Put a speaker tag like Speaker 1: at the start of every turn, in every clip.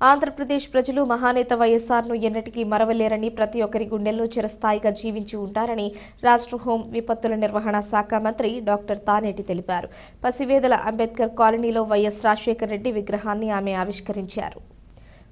Speaker 1: ఆంధ్రప్రదేశ్ ప్రజలు మహానేత వైఎస్ఆర్ను ఎన్నటికీ మరవలేరని ప్రతి ఒక్కరి గుండెల్లో చిరస్థాయిగా జీవించి ఉంటారని రాష్ట్ర హోం విపత్తుల నిర్వహణ శాఖ మంత్రి డాక్టర్ తానేటి తెలిపారు. పసివేదల అంబేద్కర్ కాలనీలో వైఎస్ రాజశేఖర రెడ్డి విగ్రహాన్ని ఆమె ఆవిష్కరించారు.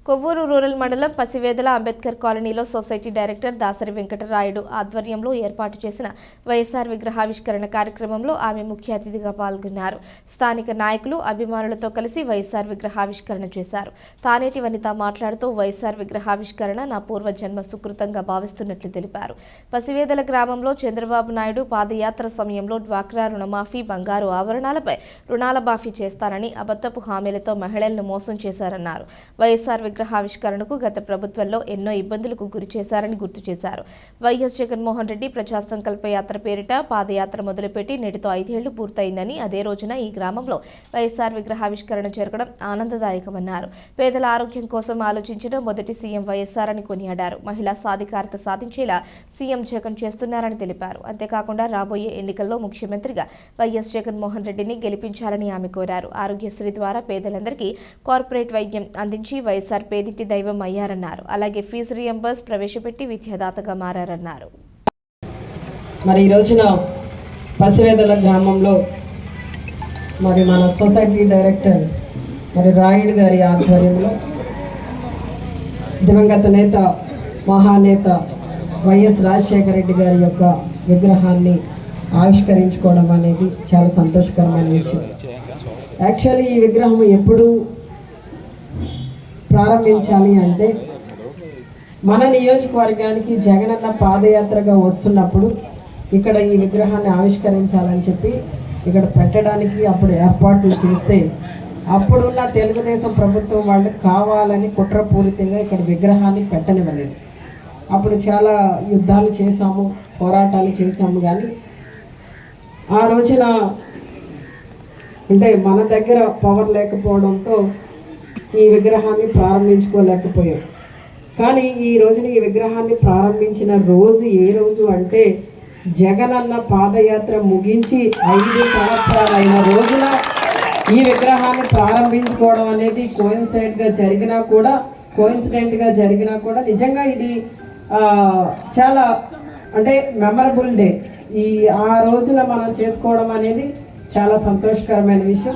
Speaker 1: కొవ్వూరు రూరల్ మండలం పసివేదల అంబేద్కర్ కాలనీలో సొసైటీ డైరెక్టర్ దాసరి వెంకటరాయుడు ఆధ్వర్యంలో ఏర్పాటు చేసిన వైఎస్ఆర్ విగ్రహావిష్కరణ కార్యక్రమంలో ఆమె ముఖ్య అతిథిగా పాల్గొన్నారు. స్థానిక నాయకులు అభిమానులతో కలిసి వైఎస్ఆర్ విగ్రహావిష్కరణ చేశారు. తానేటి వనిత మాట్లాడుతూ వైఎస్ఆర్ విగ్రహావిష్కరణ నా పూర్వజన్మ సుకృతంగా భావిస్తున్నట్లు తెలిపారు. పసివేదల గ్రామంలో చంద్రబాబు నాయుడు పాదయాత్ర సమయంలో డ్వాక్రా రుణమాఫీ బంగారు ఆభరణాలపై రుణాల మాఫీ చేస్తారని అబద్ధపు హామీలతో మహిళలను మోసం చేశారన్నారు. వైఎస్ఆర్ విగ్రహావిష్కరణకు గత ప్రభుత్వంలో ఎన్నో ఇబ్బందులకు గురి చేశారని గుర్తు చేశారు. వైఎస్ జగన్మోహన్ రెడ్డి ప్రజా సంకల్ప యాత్ర పేరిట పాదయాత్ర మొదలుపెట్టి నేటితో ఐదేళ్ళు పూర్తయిందని అదే రోజున ఈ గ్రామంలో వైఎస్ఆర్ విగ్రహావిష్కరణ జరగడం ఆనందదాయకమన్నారు. పేదల ఆరోగ్యం కోసం ఆలోచించిన మొదటి సీఎం వైఎస్ఆర్ అని కొనియాడారు. మహిళా సాధికారత సాధించేలా సీఎం జగన్ చేస్తున్నారని తెలిపారు. అంతేకాకుండా రాబోయే ఎన్నికల్లో ముఖ్యమంత్రిగా వైఎస్ జగన్మోహన్ రెడ్డిని గెలిపించాలని ఆమె కోరారు. ఆరోగ్యశ్రీ ద్వారా పేదలందరికీ కార్పొరేట్ వైద్యం అందించి వైఎస్ఆర్ పేదిటి దైవం అయ్యారన్నారు. అలాగే ఫీజు రియంబర్స్ ప్రవేశపెట్టి విద్యాదాతగా మారారన్నారు.
Speaker 2: మరి ఈ రోజున పసివేదల గ్రామంలో మరి మన సొసైటీ డైరెక్టర్ మరి రాయుడు గారి ఆధ్వర్యంలో దివంగత నేత మహానేత వైఎస్ రాజశేఖర రెడ్డి గారి యొక్క విగ్రహాన్ని ఆవిష్కరించుకోవడం అనేది చాలా సంతోషకరమైన విషయం. యాక్చువల్లీ ఈ విగ్రహం ఎప్పుడూ ప్రారంభించాలి అంటే మన నియోజకవర్గానికి జగనన్న పాదయాత్రగా వస్తున్నప్పుడు ఇక్కడ ఈ విగ్రహాన్ని ఆవిష్కరించాలని చెప్పి ఇక్కడ పెట్టడానికి అప్పుడు ఏర్పాట్లు చేస్తే అప్పుడున్న తెలుగుదేశం ప్రభుత్వం వాళ్ళు కావాలని కుట్రపూరితంగా ఇక్కడ విగ్రహాన్ని పెట్టనివ్వలేదు. అప్పుడు చాలా యుద్ధాలు చేశాము పోరాటాలు చేశాము కానీ ఆ రోజున అంటే మన దగ్గర పవర్ లేకపోవడంతో ఈ విగ్రహాన్ని ప్రారంభించుకోలేకపోయాం. కానీ ఈ రోజున ఈ విగ్రహాన్ని ప్రారంభించిన రోజు ఏ రోజు అంటే జగనన్న పాదయాత్ర ముగించి ఐదు సంవత్సరాలైన రోజున ఈ విగ్రహాన్ని ప్రారంభించుకోవడం అనేది కోయిన్సైడ్గా జరిగినా కూడా కోయిన్సిడెంట్గా జరిగినా కూడా నిజంగా ఇది చాలా అంటే మెమరబుల్ డే ఈ ఆ రోజున మనం చేసుకోవడం అనేది చాలా సంతోషకరమైన విషయం.